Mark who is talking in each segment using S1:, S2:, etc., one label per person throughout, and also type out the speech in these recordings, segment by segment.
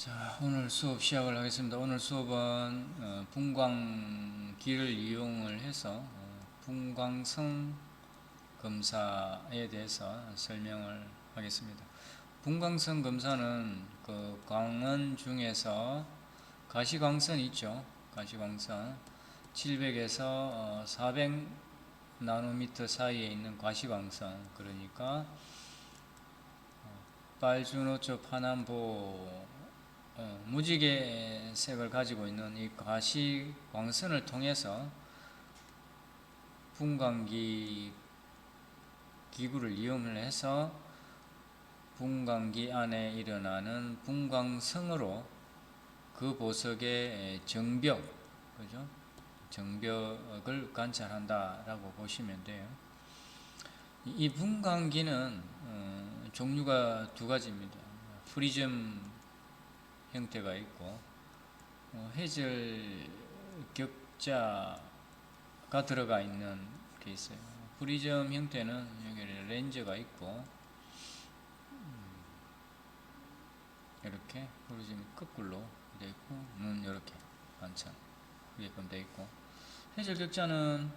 S1: 자, 오늘 수업 시작을 하겠습니다. 오늘 수업은 어, 분광기를 이용을 해서 어, 분광성 검사에 대해서 설명을 하겠습니다. 분광성 검사는 그 광원 중에서 가시광선 있죠. 가시광선 700에서 400 나노미터 사이에 있는 가시광선 그러니까 빨주노초 파남보 어, 무지개 색을 가지고 있는 이 가시 광선을 통해서 분광기 기구를 이용을 해서 분광기 안에 일어나는 분광성으로 그 보석의 정벽, 그죠? 정벽을 관찰한다라고 보시면 돼요. 이 분광기는 어, 종류가 두 가지입니다. 프리즘 형태가 있고 어, 해절 격자가 들어가 있는 게 있어요. 프리즘 형태는 여기 렌즈가 있고 음, 이렇게 프리즘 거꾸로 되어 있고 눈 이렇게 반찬 이게끔 되어 있고 해절 격자는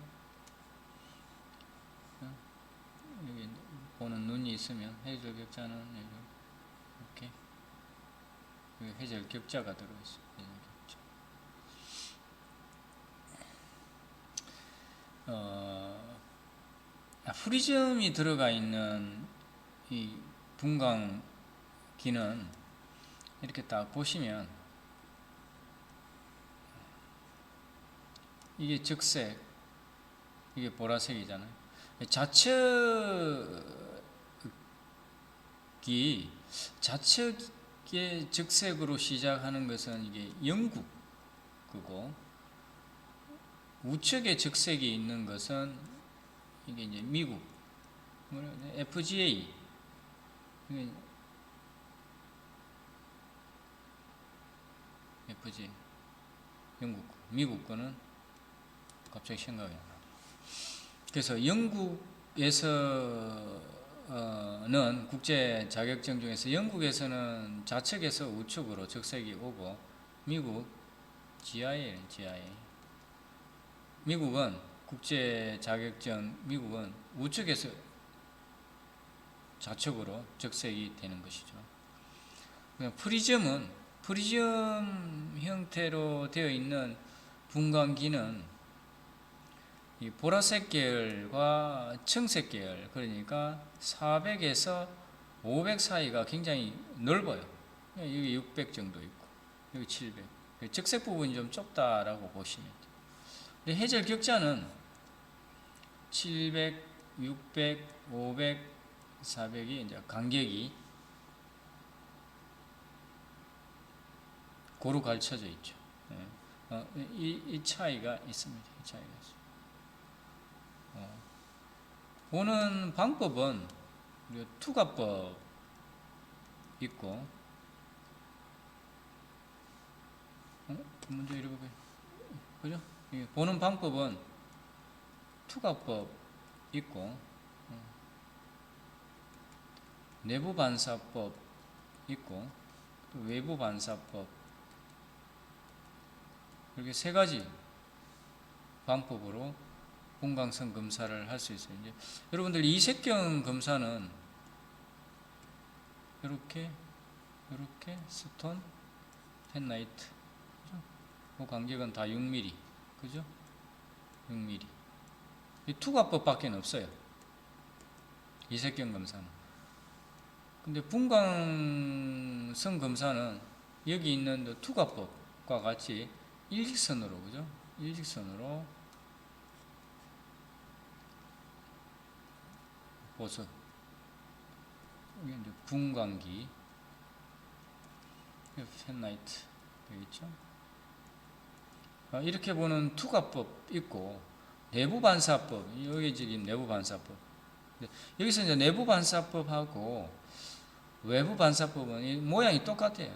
S1: 어, 여기 보는 눈이 있으면 해절 격자는 여기 여기 해절 격자가 들어있어. 해절 격자. 어, 아, 프리즘이 들어가 있는 이 분광기는 이렇게 딱 보시면 이게 적색, 이게 보라색이잖아요. 좌측이 좌측 의 적색으로 시작하는 것은 이게 영국 그고 우측에 적색이 있는 것은 이게 이제 미국 FGA 이게 FGA 영국 거. 미국 거는 갑자기 생각이 안 나. 그래서 영국에서 는 국제 자격증 중에서 영국에서는 좌측에서 우측으로 적색이 오고 미국 GIA, GIA. 미국은 국제 자격증 미국은 우측에서 좌측으로 적색이 되는 것이죠. 프리즘은 프리즘 형태로 되어 있는 분광기는 이 보라색 계열과 청색 계열 그러니까 400에서 500 사이가 굉장히 넓어요. 여기 600 정도 있고 여기 700. 적색 부분이 좀 좁다라고 보시면 돼요. 해절 격자는 700, 600, 500, 400이 이제 간격이 고루 갈쳐져 있죠. 예. 어, 이, 이 차이가 있습니다. 이 차이가 있습니다. 어, 보는 방법은 투과법 있고 어? 먼저 읽어볼게요. 그죠? 예, 보는 방법은 투과법 있고 어, 내부 반사법 있고 또 외부 반사법 이렇게 세 가지 방법으로 분광성 검사를 할 수 있어요. 이제 여러분들 이색경 검사는 이렇게 이렇게 스톤, 펜나이트, 그죠? 그 간격은 다 6mm, 그죠? 6mm. 이 투과법밖에 없어요. 이색경 검사는. 근데 분광성 검사는 여기 있는 그 투과법과 같이 일직선으로, 그죠? 일직선으로 보석 여기 이제 분광기 펜라이트 되겠죠? 아, 이렇게 보는 투과법 있고 내부 반사법 여기 지금 내부 반사법 여기서 이제 내부 반사법하고 외부 반사법은 이 모양이 똑같아요.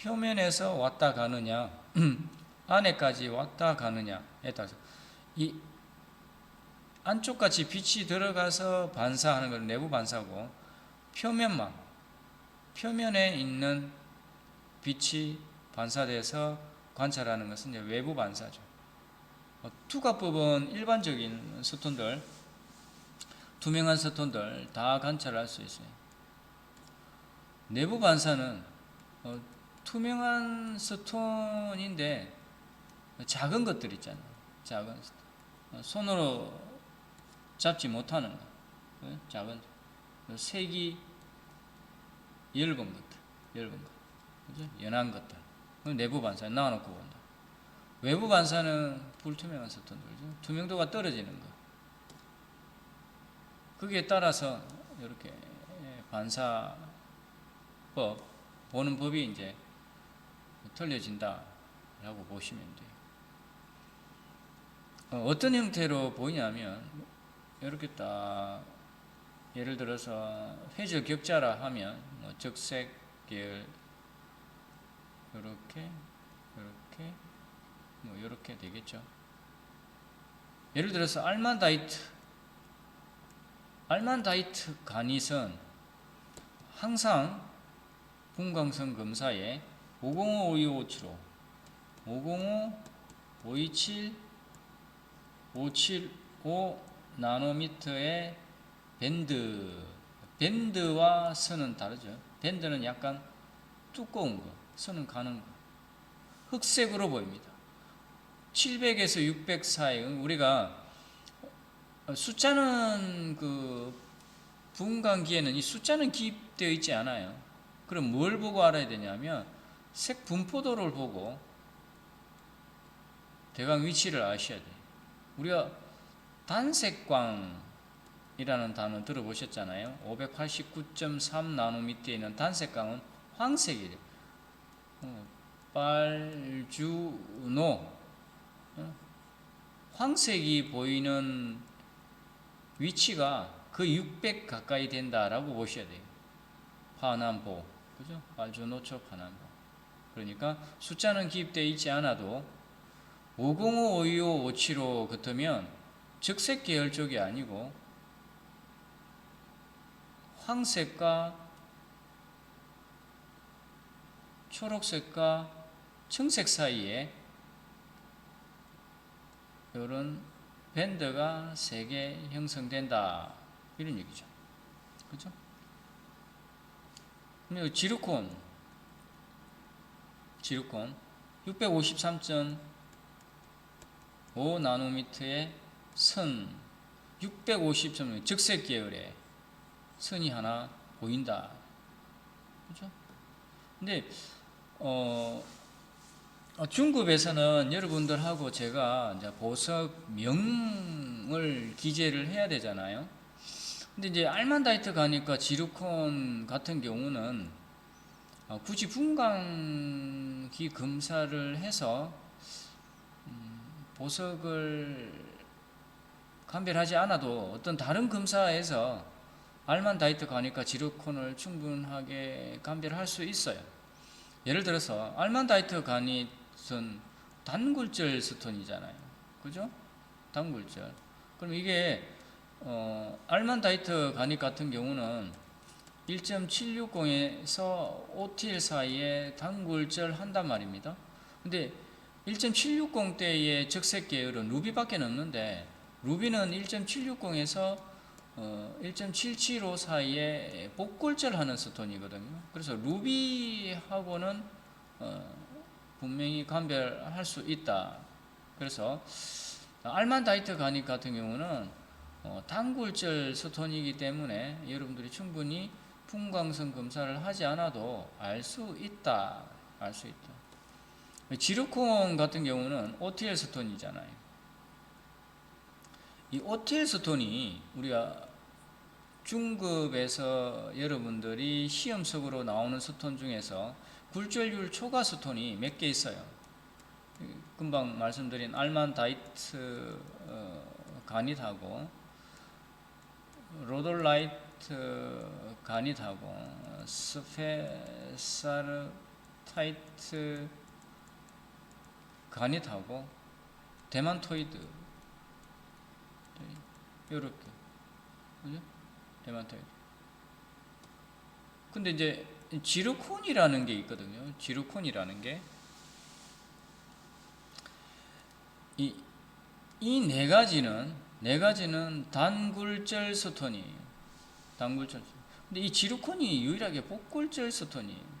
S1: 표면에서 왔다 가느냐 안에까지 왔다 가느냐에 따라서 이 안쪽같이 빛이 들어가서 반사하는 건 내부 반사고 표면만 표면에 있는 빛이 반사돼서 관찰하는 것은 이제 외부 반사죠. 어, 투과법은 일반적인 스톤들, 투명한 스톤들 다 관찰할 수 있어요. 내부 반사는 어, 투명한 스톤인데 작은 것들 있잖아요. 작은 스톤. 어, 손으로 잡지 못하는 거. 어, 작은 색이 엷은 것들, 엷은 것, 그죠? 연한 것들. 내부 반사 나와놓고 본다. 외부 반사는 불투명한 스톤들죠. 투명도가 떨어지는 거. 거기에 따라서 이렇게 반사법 보는 법이 이제 틀려진다라고 보시면 돼요. 어, 어떤 형태로 보이냐면 이렇게 딱 예를 들어서 회절 격자라 하면 뭐 적색 계열 이렇게 이렇게 뭐 이렇게 되겠죠. 예를 들어서 알만다이트 알만다이트 간이선 항상 분광선 검사에 505, 5257호 505, 527, 575 나노미터의 밴드 밴드와 선은 다르죠. 밴드는 약간 두꺼운 거, 선은 가는 거. 흑색으로 보입니다. 700에서 600 사이 우리가 숫자는 그 분광기에는 이 숫자는 기입되어 있지 않아요. 그럼 뭘 보고 알아야 되냐면 색 분포도를 보고 대강 위치를 아셔야 돼요. 우리가 단색광이라는 단어 들어보셨잖아요. 589.3 나노미터에 있는 단색광은 황색이에요. 어, 빨주노 어? 황색이 보이는 위치가 그 600 가까이 된다라고 보셔야 돼요. 파남보, 그죠? 빨주노초 파남보. 그러니까 숫자는 기입되어 있지 않아도 505, 525, 575 같으면 적색 계열 쪽이 아니고 황색과 초록색과 청색 사이에 이런 밴드가 세 개 형성된다 이런 얘기죠. 그죠? 그럼 지르콘 지르콘 653.5 나노미터의 선 650점 적색 계열의 선이 하나 보인다. 그죠? 근데 어, 어, 중급에서는 여러분들하고 제가 이제 보석명을 기재를 해야 되잖아요. 근데 이제 알만다이트 가니까 지르콘 같은 경우는 어, 굳이 분광기 검사를 해서 음, 보석을 감별하지 않아도 어떤 다른 검사에서 알만 다이트 가니까 지르콘을 충분하게 감별할 수 있어요. 예를 들어서 알만 다이트 간이선 단굴절 스톤이잖아요. 그죠? 단굴절. 그럼 이게 어, 알만 다이트 간이 같은 경우는 1.760에서 5TL 사이에 단굴절 한단 말입니다. 근데 1.760 대의 적색 계열은 루비밖에 없는데 루비는 1.760에서 어, 1.775 사이에 복골절 하는 스톤이거든요. 그래서 루비하고는 어, 분명히 감별할 수 있다. 그래서 알만다이트 가닉 같은 경우는 어, 단골절 스톤이기 때문에 여러분들이 충분히 풍광선 검사를 하지 않아도 알 수 있다. 알 수 있다. 지르콘 같은 경우는 OTL 스톤이잖아요. 이 OTL 스톤이 우리가 중급에서 여러분들이 시험석으로 나오는 스톤 중에서 굴절율 초과 스톤이 몇 개 있어요. 금방 말씀드린 알만 다이트 어, 간이하고 로돌라이트 간이하고 스페사르타이트 간이하고 데만토이드 이렇게 그죠? 데만토이드 근데 이제 지르콘이라는 게 있거든요. 지르콘이라는 게. 이, 이 네 가지는, 네 가지는 단굴절 스톤이에요. 단굴절. 근데 이 지르콘이 유일하게 복굴절 스톤이에요.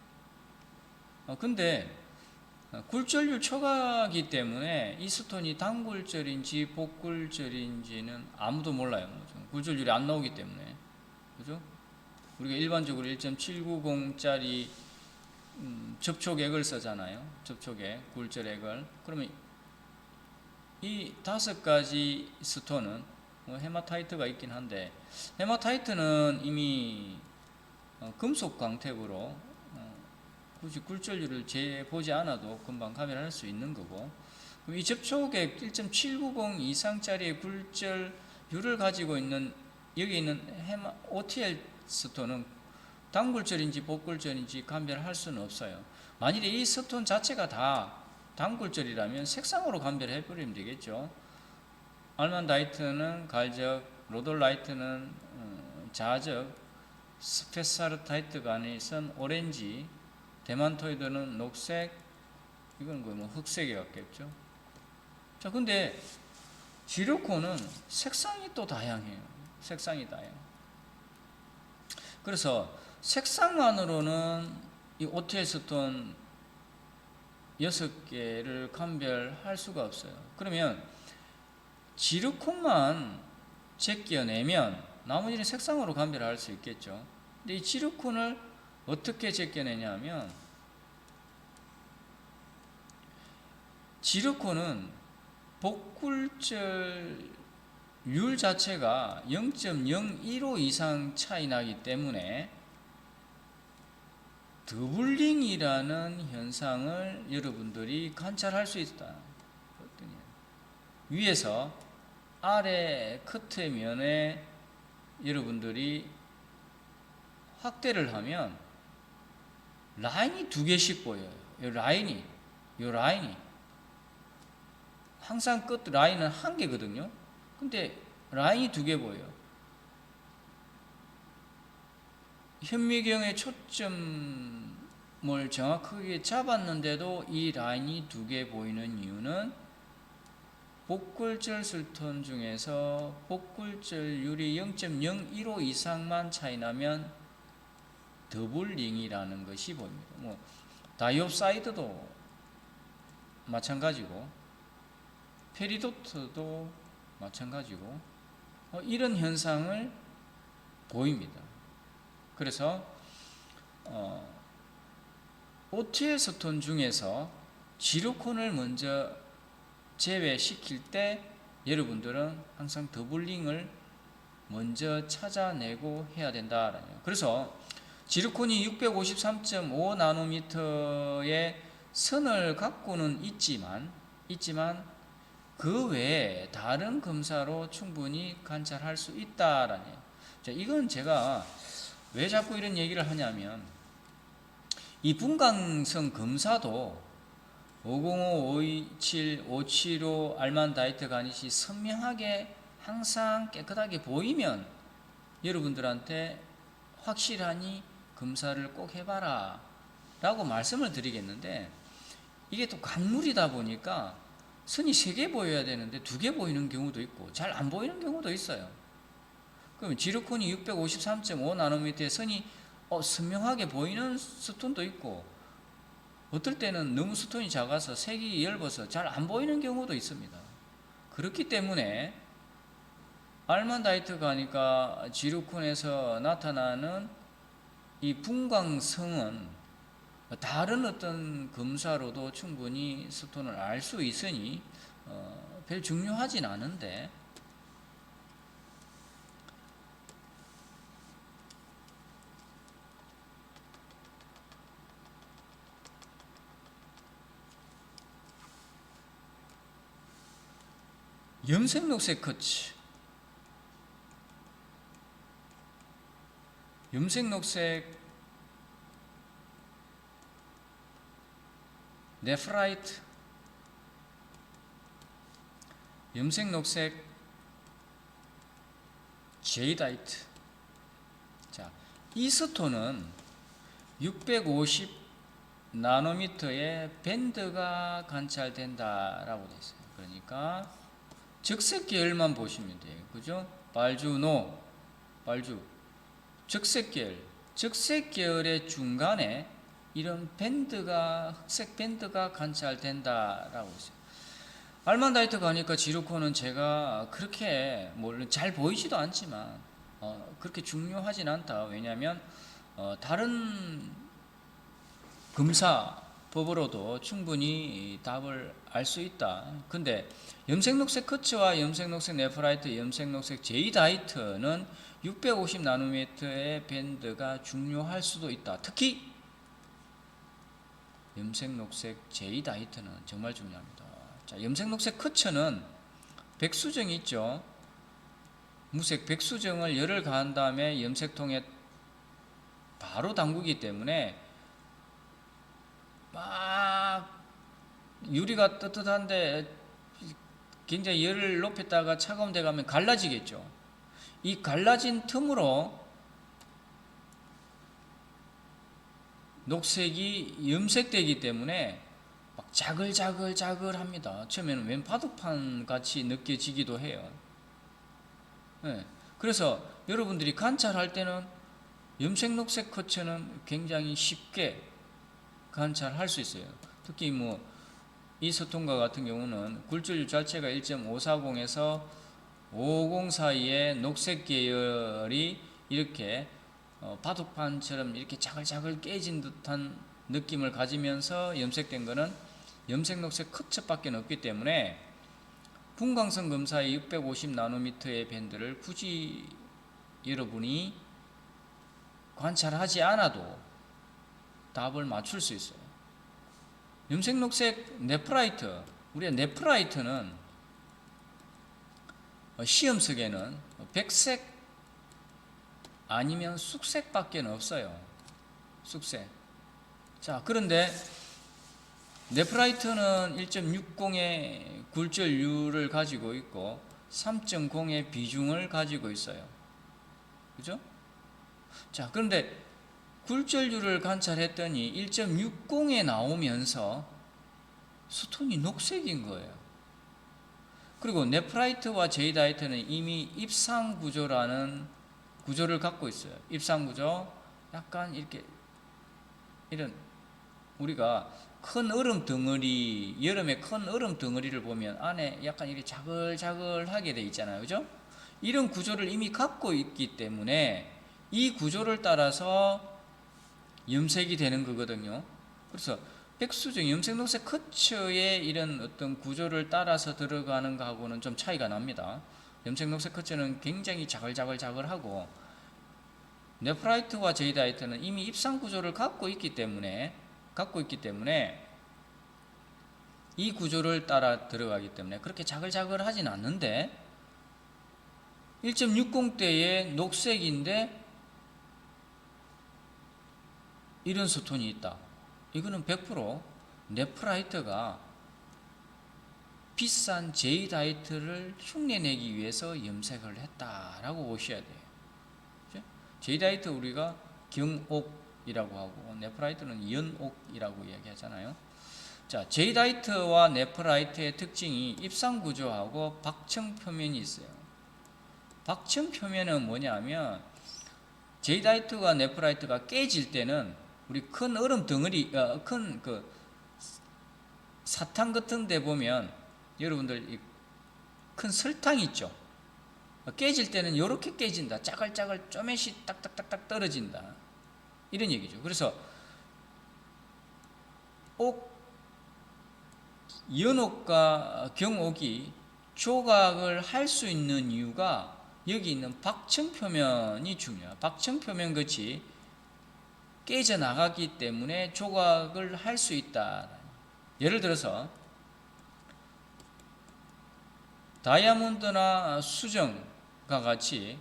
S1: 어, 근데, 어, 굴절률 초과기 때문에 이 스톤이 단굴절인지 복굴절인지는 아무도 몰라요. 굴절률이 안 나오기 때문에. 그죠? 우리가 일반적으로 1.790짜리 음, 접촉액을 쓰잖아요. 접촉액, 굴절액을. 그러면 이 다섯 가지 스톤은 뭐 헤마타이트가 있긴 한데 헤마타이트는 이미 어, 금속 광택으로 어, 굳이 굴절률을 재보지 않아도 금방 감별할 수 있는 거고 그럼 이 접촉액 1.790 이상짜리의 굴절률을 가지고 있는 여기 있는 헤마 OTL 스톤은 단굴절인지 복굴절인지 감별할 수는 없어요. 만일에 이 스톤 자체가 다 단굴절이라면 색상으로 감별해 버리면 되겠죠. 알만다이트는 갈적, 로돌라이트는 어, 자적, 스페사르타이트가 아니선 오렌지, 데만토이드는 녹색, 이건 뭐 흑색에 같겠죠. 자, 근데 지르콘은 색상이 또 다양해요. 색상이 다양. 그래서 색상만으로는 이 오테스톤 여섯 개를 감별할 수가 없어요. 그러면 지르콘만 제껴내면 나머지는 색상으로 감별할 수 있겠죠. 근데 이 지르콘을 어떻게 제껴내냐면 지르콘은 복굴절 율 자체가 0.015 이상 차이 나기 때문에 더블링이라는 현상을 여러분들이 관찰할 수 있다. 위에서 아래 커트의 면에 여러분들이 확대를 하면 라인이 두 개씩 보여요. 이 라인이, 이 라인이 항상 끝 라인은 한 개거든요. 근데 라인이 두 개 보여요. 현미경의 초점을 정확하게 잡았는데도 이 라인이 두 개 보이는 이유는 복굴절 술톤 중에서 복굴절율이 0.015 이상만 차이 나면 더블링이라는 것이 보입니다. 뭐 다이옵사이드도 마찬가지고 페리도트도 마찬가지고 어, 이런 현상을 보입니다. 그래서 어, 오티엘 스톤 중에서 지르콘을 먼저 제외시킬 때 여러분들은 항상 더블링을 먼저 찾아내고 해야 된다라는 그래서 지르콘이 653.5 나노미터의 선을 갖고는 있지만 있지만 그 외에 다른 검사로 충분히 관찰할 수 있다라는 자, 이건 제가 왜 자꾸 이런 얘기를 하냐면 이 분광성 검사도 505, 527, 575 알만 다이트 가니시 선명하게 항상 깨끗하게 보이면 여러분들한테 확실하니 검사를 꼭 해봐라 라고 말씀을 드리겠는데 이게 또 강물이다 보니까 선이 세 개 보여야 되는데 두 개 보이는 경우도 있고 잘 안 보이는 경우도 있어요. 그럼 지르콘이 653.5 나노미터의 선이 어, 선명하게 보이는 스톤도 있고 어떨 때는 너무 스톤이 작아서 색이 엷어서 잘 안 보이는 경우도 있습니다. 그렇기 때문에 알만다이트가 하니까 지르콘에서 나타나는 이 분광성은 다른 어떤 검사로도 충분히 스톤을 알 수 있으니 어, 별 중요하진 않은데. 염색 녹색 커치 염색 녹색 네프라이트 염색 녹색 제이다이트 자, 이 스톤은 650 나노미터의 밴드가 관찰된다라고 돼 있어요. 그러니까 적색 계열만 보시면 돼요. 그죠? 발주노, 발주, 적색 계열, 적색 계열의 중간에 이런 밴드가 흑색 밴드가 관찰된다라고 있어요. 알만다이트 가니까 지루코는 제가 그렇게 물론 잘 보이지도 않지만 어, 그렇게 중요하진 않다. 왜냐하면 어, 다른 검사법으로도 충분히 답을 알 수 있다. 근데 염색녹색 커츠와 염색녹색 네프라이트, 염색녹색 제이다이트는 650 나노미터의 밴드가 중요할 수도 있다. 특히 염색 녹색 제이 다이트는 정말 중요합니다. 자, 염색 녹색 커츠는 백수정이 있죠. 무색 백수정을 열을 가한 다음에 염색통에 바로 담그기 때문에 막 유리가 뜨뜻한데 굉장히 열을 높였다가 차가운 데 가면 갈라지겠죠. 이 갈라진 틈으로 녹색이 염색되기 때문에 막 자글자글자글 합니다. 처음에는 웬 파도판 같이 느껴지기도 해요. 네. 그래서 여러분들이 관찰할 때는 염색 녹색 커츠는 굉장히 쉽게 관찰할 수 있어요. 특히 뭐 이소통과 같은 경우는 굴절율 자체가 1.540에서 550 사이에 녹색 계열이 이렇게 어, 바둑판처럼 이렇게 자글자글 깨진 듯한 느낌을 가지면서 염색된 것은 염색 녹색 커츠밖에 없기 때문에 분광성 검사의 650 나노미터의 밴드를 굳이 여러분이 관찰하지 않아도 답을 맞출 수 있어요. 염색 녹색 네프라이트, 우리가 네프라이트는 어, 시험석에는 백색 아니면 쑥색밖에 없어요. 쑥색. 자, 그런데 네프라이트는 1.60의 굴절율을 가지고 있고 3.0의 비중을 가지고 있어요. 그죠? 자, 그런데 굴절율을 관찰했더니 1.60에 나오면서 스톤이 녹색인 거예요. 그리고 네프라이트와 제이다이트는 이미 입상 구조라는 구조를 갖고 있어요. 입상 구조 약간 이렇게 이런 우리가 큰 얼음 덩어리 여름에 큰 얼음 덩어리를 보면 안에 약간 이렇게 자글자글하게 돼 있잖아요. 그죠? 이런 구조를 이미 갖고 있기 때문에 이 구조를 따라서 염색이 되는 거거든요. 그래서 백수정 염색 녹색 커츠의 이런 어떤 구조를 따라서 들어가는 거하고는 좀 차이가 납니다. 염색 녹색 커츠는 굉장히 자글자글자글하고 네프라이트와 제이다이트는 이미 입상 구조를 갖고 있기 때문에 갖고 있기 때문에 이 구조를 따라 들어가기 때문에 그렇게 자글자글하진 않는데 1.60대의 녹색인데 이런 스톤이 있다. 이거는 100% 네프라이트가 비싼 제이다이트를 흉내내기 위해서 염색을 했다라고 보셔야 돼요. 그죠? 제이다이트 우리가 경옥이라고 하고 네프라이트는 연옥이라고 이야기하잖아요. 자, 제이다이트와 네프라이트의 특징이 입상 구조하고 박청 표면이 있어요. 박청 표면은 뭐냐면 제이다이트와 네프라이트가 깨질 때는 우리 큰 얼음 덩어리, 어, 큰그 사탕 같은 데 보면 여러분들 큰 설탕 있죠. 깨질 때는 이렇게 깨진다. 짜글짜글 쪼매시 딱딱딱딱 떨어진다. 이런 얘기죠. 그래서 옥, 연옥과 경옥이 조각을 할 수 있는 이유가 여기 있는 박청 표면이 중요해요. 박청 표면 같이 깨져 나가기 때문에 조각을 할 수 있다. 예를 들어서 다이아몬드나 수정과 같이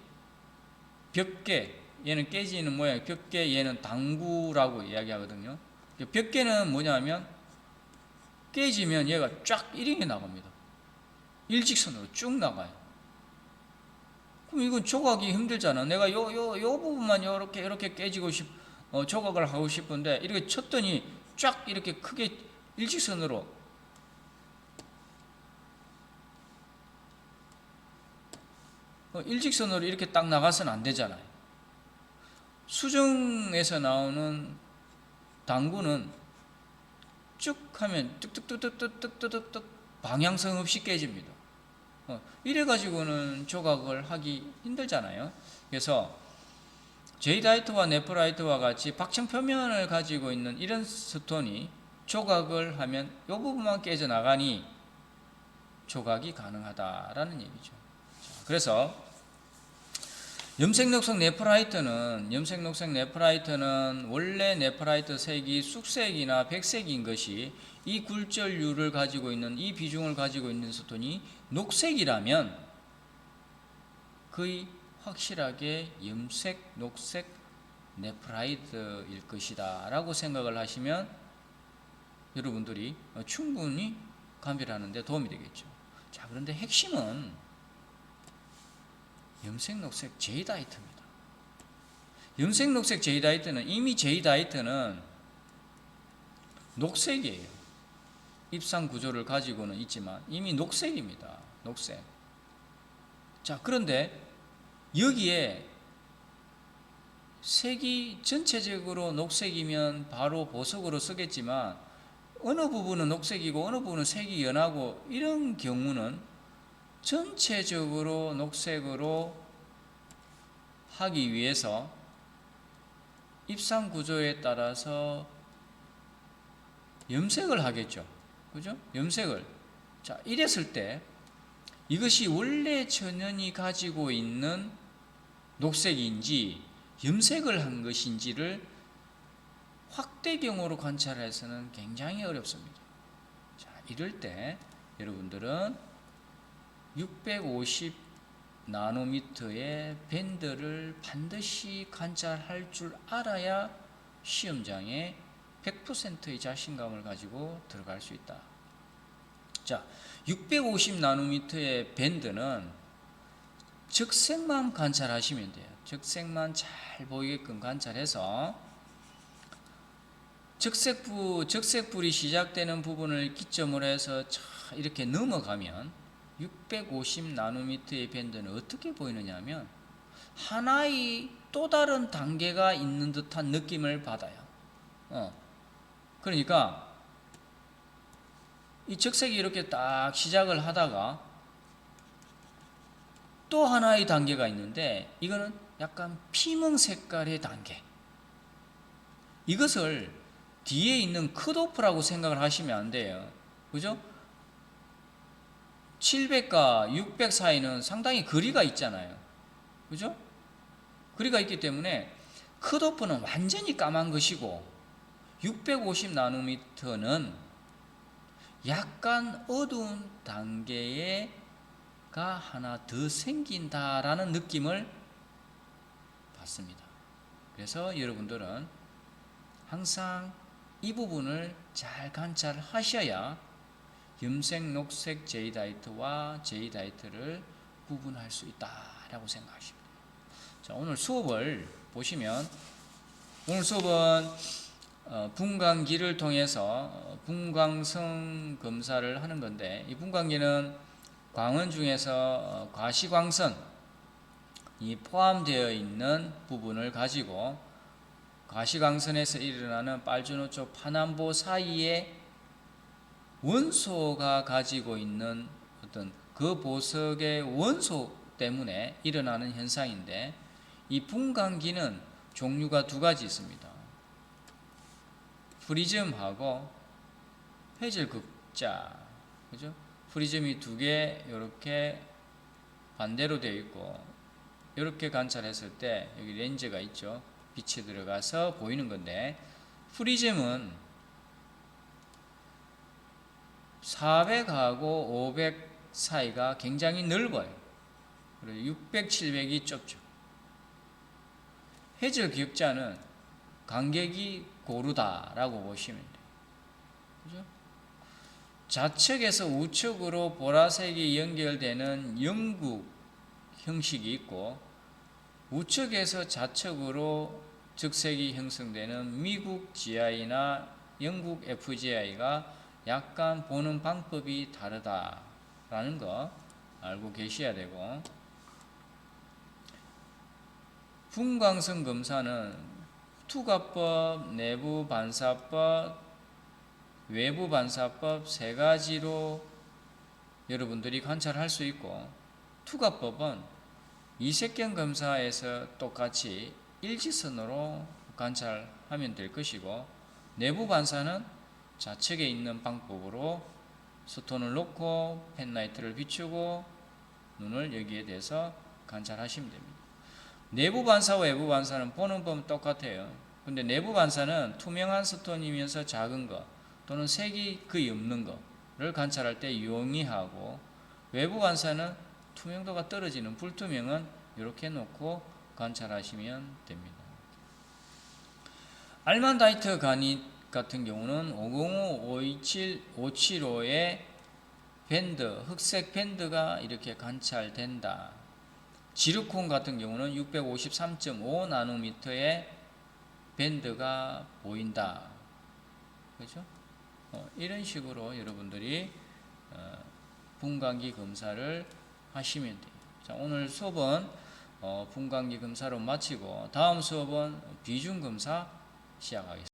S1: 벽계 얘는 깨지는 모양 벽계 얘는 당구라고 이야기하거든요. 벽계는 뭐냐면 깨지면 얘가 쫙 이렇게 나갑니다. 일직선으로 쭉 나가요. 그럼 이건 조각이 힘들잖아. 내가 요 요 요 부분만 요렇게 이렇게 깨지고 싶 어, 조각을 하고 싶은데 이렇게 쳤더니 쫙 이렇게 크게 일직선으로 어, 일직선으로 이렇게 딱 나가서는 안 되잖아요. 수정에서 나오는 당구는 쭉 하면 뚝뚝뚝뚝뚝뚝뚝뚝 방향성 없이 깨집니다. 어, 이래 가지고는 조각을 하기 힘들잖아요. 그래서 제이다이트와 네프라이트와 같이 박청 표면을 가지고 있는 이런 스톤이 조각을 하면 이 부분만 깨져 나가니 조각이 가능하다라는 얘기죠. 자, 그래서 염색녹색 네프라이트는 염색녹색 네프라이트는 원래 네프라이트 색이 쑥색이나 백색인 것이 이 굴절율을 가지고 있는 이 비중을 가지고 있는 스톤이 녹색이라면 거의 확실하게 염색 녹색 네프라이트일 것이다 라고 생각을 하시면 여러분들이 충분히 감별하는 데 도움이 되겠죠. 자 그런데 핵심은 염색 녹색 제이다이트입니다. 염색 녹색 제이다이트는 이미 제이다이트는 녹색이에요. 입상 구조를 가지고는 있지만 이미 녹색입니다. 녹색. 자 그런데 여기에 색이 전체적으로 녹색이면 바로 보석으로 쓰겠지만 어느 부분은 녹색이고 어느 부분은 색이 연하고 이런 경우는 전체적으로 녹색으로 하기 위해서 입상 구조에 따라서 염색을 하겠죠. 그죠? 염색을. 자, 이랬을 때 이것이 원래 천연이 가지고 있는 녹색인지 염색을 한 것인지를 확대경으로 관찰해서는 굉장히 어렵습니다. 자, 이럴 때 여러분들은 650 나노미터의 밴드를 반드시 관찰할 줄 알아야 시험장에 100%의 자신감을 가지고 들어갈 수 있다. 자, 650 나노미터의 밴드는 적색만 관찰하시면 돼요. 적색만 잘 보이게끔 관찰해서 적색부 적색불이 시작되는 부분을 기점으로 해서 자 이렇게 넘어가면 650 나노미터의 밴드는 어떻게 보이느냐면 하나의 또 다른 단계가 있는 듯한 느낌을 받아요. 어. 그러니까 이 적색이 이렇게 딱 시작을 하다가 또 하나의 단계가 있는데 이거는 약간 피멍 색깔의 단계. 이것을 뒤에 있는 컷오프라고 생각을 하시면 안 돼요. 그죠? 700과 600 사이는 상당히 거리가 있잖아요. 그죠? 거리가 있기 때문에 컷오프는 완전히 까만 것이고 650 나노미터는 약간 어두운 단계 가 하나 더 생긴다라는 느낌을 받습니다. 그래서 여러분들은 항상 이 부분을 잘 관찰하셔야 염색, 녹색 제이다이트와 제이다이트를 구분할 수 있다라고 생각하십니다. 자, 오늘 수업을 보시면 오늘 수업은 어, 분광기를 통해서 분광성 검사를 하는 건데 이 분광기는 광원 중에서 어, 과시광선이 포함되어 있는 부분을 가지고 과시광선에서 일어나는 빨주노초 파남보 사이에 원소가 가지고 있는 어떤 그 보석의 원소 때문에 일어나는 현상인데 이 분광기는 종류가 두 가지 있습니다. 프리즘하고 회질 극자 그죠? 프리즘이 두 개 이렇게 반대로 되어 있고 이렇게 관찰했을 때 여기 렌즈가 있죠. 빛이 들어가서 보이는 건데 프리즘은 400하고 500 사이가 굉장히 넓어요. 그리고 600, 700이 좁죠. 해질 기역자는 간격이 고르다라고 보시면 돼요. 그죠? 좌측에서 우측으로 보라색이 연결되는 영국 형식이 있고 우측에서 좌측으로 적색이 형성되는 미국 GI나 영국 FGI가 약간 보는 방법이 다르다라는 거 알고 계셔야 되고. 분광성 검사는 투과법, 내부 반사법, 외부 반사법 세 가지로 여러분들이 관찰할 수 있고 투과법은 이색경 검사에서 똑같이 일직선으로 관찰하면 될 것이고 내부 반사는 좌측에 있는 방법으로 스톤을 놓고 펜라이트를 비추고 눈을 여기에 대해서 관찰하시면 됩니다. 내부 반사와 외부 반사는 보는 법은 똑같아요. 근데 내부 반사는 투명한 스톤이면서 작은 거 또는 색이 거의 없는 거를 관찰할 때 용이하고 외부 반사는 투명도가 떨어지는 불투명은 이렇게 놓고 관찰하시면 됩니다. 알만다이트 간이 같은 경우는 505, 527, 575의 밴드, 흑색 밴드가 이렇게 관찰된다. 지르콘 같은 경우는 653.5 나노미터의 밴드가 보인다. 그렇죠? 어, 이런 식으로 여러분들이 어, 분광기 검사를 하시면 돼요. 자, 오늘 수업은 어, 분광기 검사로 마치고 다음 수업은 비중 검사 시작하겠습니다.